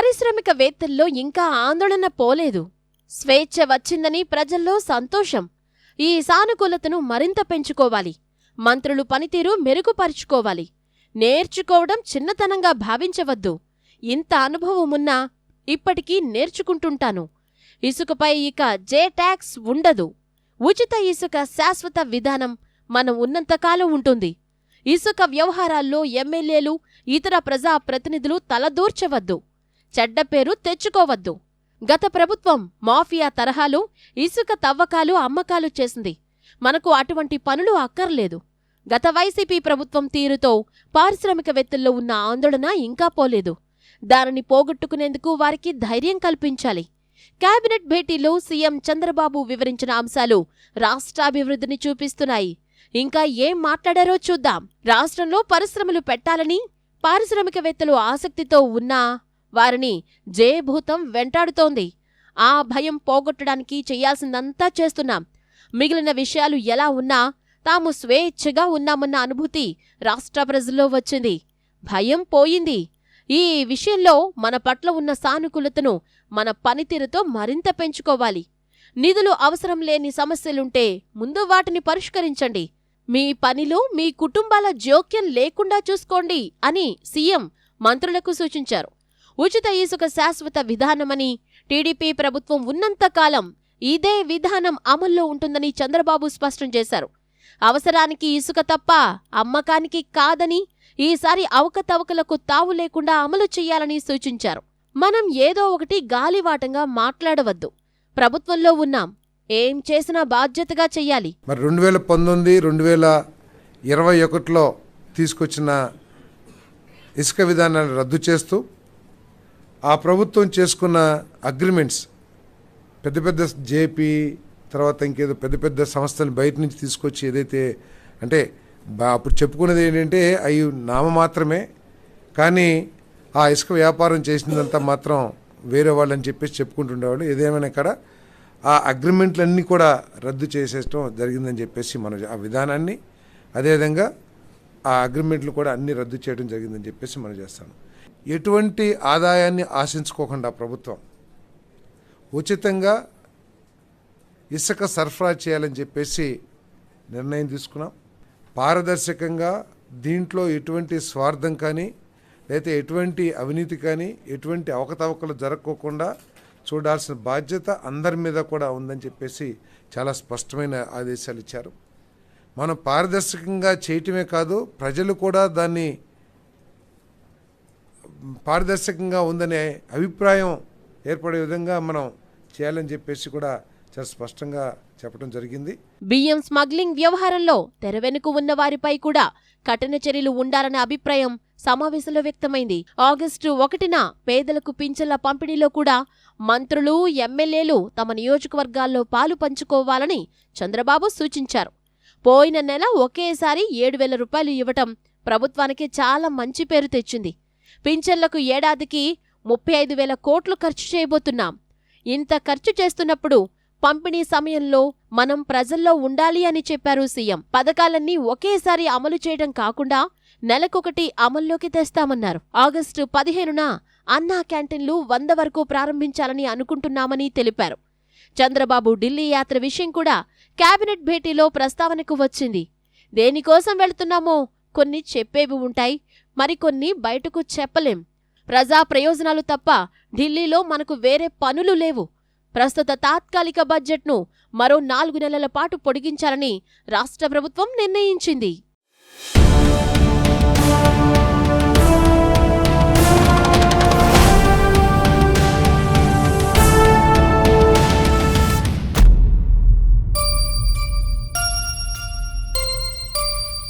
పారిశ్రామికవేత్తల్లో ఇంకా ఆందోళన పోలేదు. స్వేచ్ఛ వచ్చిందని ప్రజల్లో సంతోషం. ఈ సానుకూలతను మరింత పెంచుకోవాలి. మంత్రులు పనితీరు మెరుగుపరుచుకోవాలి. నేర్చుకోవడం చిన్నతనంగా భావించవద్దు. ఇంత అనుభవమున్నా ఇప్పటికీ నేర్చుకుంటుంటాను. ఇసుకపై ఇక జే ట్యాక్స్ ఉండదు. ఉచిత ఇసుక శాశ్వత విధానం మనం ఉన్నంతకాలం ఉంటుంది. ఇసుక వ్యవహారాల్లో ఎమ్మెల్యేలు ఇతర ప్రజా ప్రతినిధులు తలదూర్చవద్దు. చెడ్డ పేరు తెచ్చుకోవద్దు. గత ప్రభుత్వం మాఫియా తరహాలో ఇసుక తవ్వకాలు అమ్మకాలు చేసింది. మనకు అటువంటి పనులు అక్కర్లేదు. గత వైసీపీ ప్రభుత్వం తీరుతో పారిశ్రామికవేత్తల్లో ఉన్న ఆందోళన ఇంకా పోలేదు. దానిని పోగొట్టుకునేందుకు వారికి ధైర్యం కల్పించాలి. కేబినెట్ భేటీలో సీఎం చంద్రబాబు వివరించిన అంశాలు రాష్ట్రాభివృద్ధిని చూపిస్తున్నాయి. ఇంకా ఏం మాట్లాడారో చూద్దాం. రాష్ట్రంలో పరిశ్రమలు పెట్టాలని పారిశ్రామికవేత్తలు ఆసక్తితో ఉన్నా వారిని జయభూతం వెంటాడుతోంది. ఆ భయం పోగొట్టడానికి చెయ్యాల్సిందంతా చేస్తున్నాం. మిగిలిన విషయాలు ఎలా ఉన్నా తాము స్వేచ్ఛగా ఉన్నామన్న అనుభూతి రాష్ట్ర ప్రజల్లో వచ్చింది. భయం పోయింది. ఈ విషయంలో మన పట్ల ఉన్న సానుకూలతను మన పనితీరుతో మరింత పెంచుకోవాలి. నిధులు అవసరం లేని సమస్యలుంటే ముందు వాటిని పరిష్కరించండి. మీ పనిలో మీ కుటుంబాల జోక్యం లేకుండా చూసుకోండి అని సీఎం మంత్రులకు సూచించారు. ఉచిత ఇసుక శాశ్వత విధానమని టీడీపీ ప్రభుత్వం ఉన్నంతకాలం ఇదే విధానం అమల్లో ఉంటుందని చంద్రబాబు స్పష్టం చేశారు. అవసరానికి ఇసుక తప్ప అమ్మకానికి కాదని ఈసారి అవకతవకలకు తావు లేకుండా అమలు చేయాలని సూచించారు. మనం ఏదో ఒకటి గాలివాటంగా మాట్లాడవద్దు. ప్రభుత్వంలో ఉన్నాం. ఏం చేసినా బాధ్యతగా చెయ్యాలి మరి రెండు వేల పంతొమ్మిది రెండు వేల ఇరవై ఒకటిలో తీసుకొచ్చిన ఇసుక విధానాన్ని రద్దు చేస్తూ ఆ ప్రభుత్వం చేసుకున్న అగ్రిమెంట్స్ పెద్ద పెద్ద జేపీ తర్వాత ఇంకేదో పెద్ద పెద్ద సంస్థలు బయట నుంచి తీసుకొచ్చి ఏదైతే అంటే బా- అప్పుడు చెప్పుకునేది ఏంటంటే అవి నామ మాత్రమే కానీ ఆ ఇసుక వ్యాపారం చేసినదంతా మాత్రం వేరే వాళ్ళని చెప్పేసి చెప్పుకుంటుండేవాళ్ళు. ఏదేమైనా ఇక్కడ ఆ అగ్రిమెంట్లన్నీ కూడా రద్దు చేసేయటం జరిగిందని చెప్పేసి మనం ఆ విధానాన్ని అదేవిధంగా ఆ అగ్రిమెంట్లు కూడా అన్నీ రద్దు చేయడం జరిగిందని చెప్పేసి మనం చేస్తాను. ఎటువంటి ఆదాయాన్ని ఆశించుకోకుండా ప్రభుత్వం ఉచితంగా ఇసుక సరఫరా చేయాలని చెప్పేసి నిర్ణయం తీసుకున్నాం. పారదర్శకంగా దీంట్లో ఎటువంటి స్వార్థం కానీ లేకపోతే ఎటువంటి అవినీతి కానీ ఎటువంటి అవకతవకలు జరగకోకుండా చూడాల్సిన బాధ్యత అందరి మీద కూడా ఉందని చెప్పేసి చాలా స్పష్టమైన ఆదేశాలు ఇచ్చారు. మనం పారదర్శకంగా చేయటమే కాదు ప్రజలు కూడా దాన్ని పారదర్శకంగా ఉందనే అభిప్రాయం ఏర్పడే విధంగా మనం చేయాలని చెప్పేసి కూడా చాలా స్పష్టంగా చెప్పడం జరిగింది. బియ్యం స్మగ్లింగ్ వ్యవహారంలో తెరవెనుక ఉన్న వారిపై కూడా కఠిన చర్యలు ఉండాలనే అభిప్రాయం సమావేశంలో వ్యక్తమైంది. ఆగస్టు ఒకటిన పేదలకు పింఛన్ల పంపిణీలో కూడా మంత్రులు ఎమ్మెల్యేలు తమ నియోజకవర్గాల్లో పాలు పంచుకోవాలని చంద్రబాబు సూచించారు. పోయిన నెల ఒకేసారి ఏడు వేల రూపాయలు ఇవ్వటం ప్రభుత్వానికి చాలా మంచి పేరు తెచ్చింది. పింఛన్లకు ఏడాదికి ముప్పై ఐదు వేల కోట్లు ఖర్చు చేయబోతున్నాం. ఇంత ఖర్చు చేస్తున్నప్పుడు పంపిణీ సమయంలో మనం ప్రజల్లో ఉండాలి అని చెప్పారు సీఎం. పథకాలన్నీ ఒకేసారి అమలు చేయడం కాకుండా నెలకొకటి అమల్లోకి తెస్తామన్నారు. ఆగస్టు పదిహేనున అన్నా క్యాంటీన్లు వంద వరకు ప్రారంభించాలని అనుకుంటున్నామని తెలిపారు. చంద్రబాబు ఢిల్లీ యాత్ర విషయం కూడా కేబినెట్ భేటీలో ప్రస్తావనకు వచ్చింది. దేనికోసం వెళ్తున్నామో కొన్ని చెప్పేవి ఉంటాయి. మరికొన్ని బయటకు చెప్పలేం. ప్రజా ప్రయోజనాలు తప్ప ఢిల్లీలో మనకు వేరే పనులు లేవు. ప్రస్తుత తాత్కాలిక బడ్జెట్ను మరో నాలుగు నెలల పాటు పొడిగించాలని రాష్ట్ర ప్రభుత్వం నిర్ణయించింది.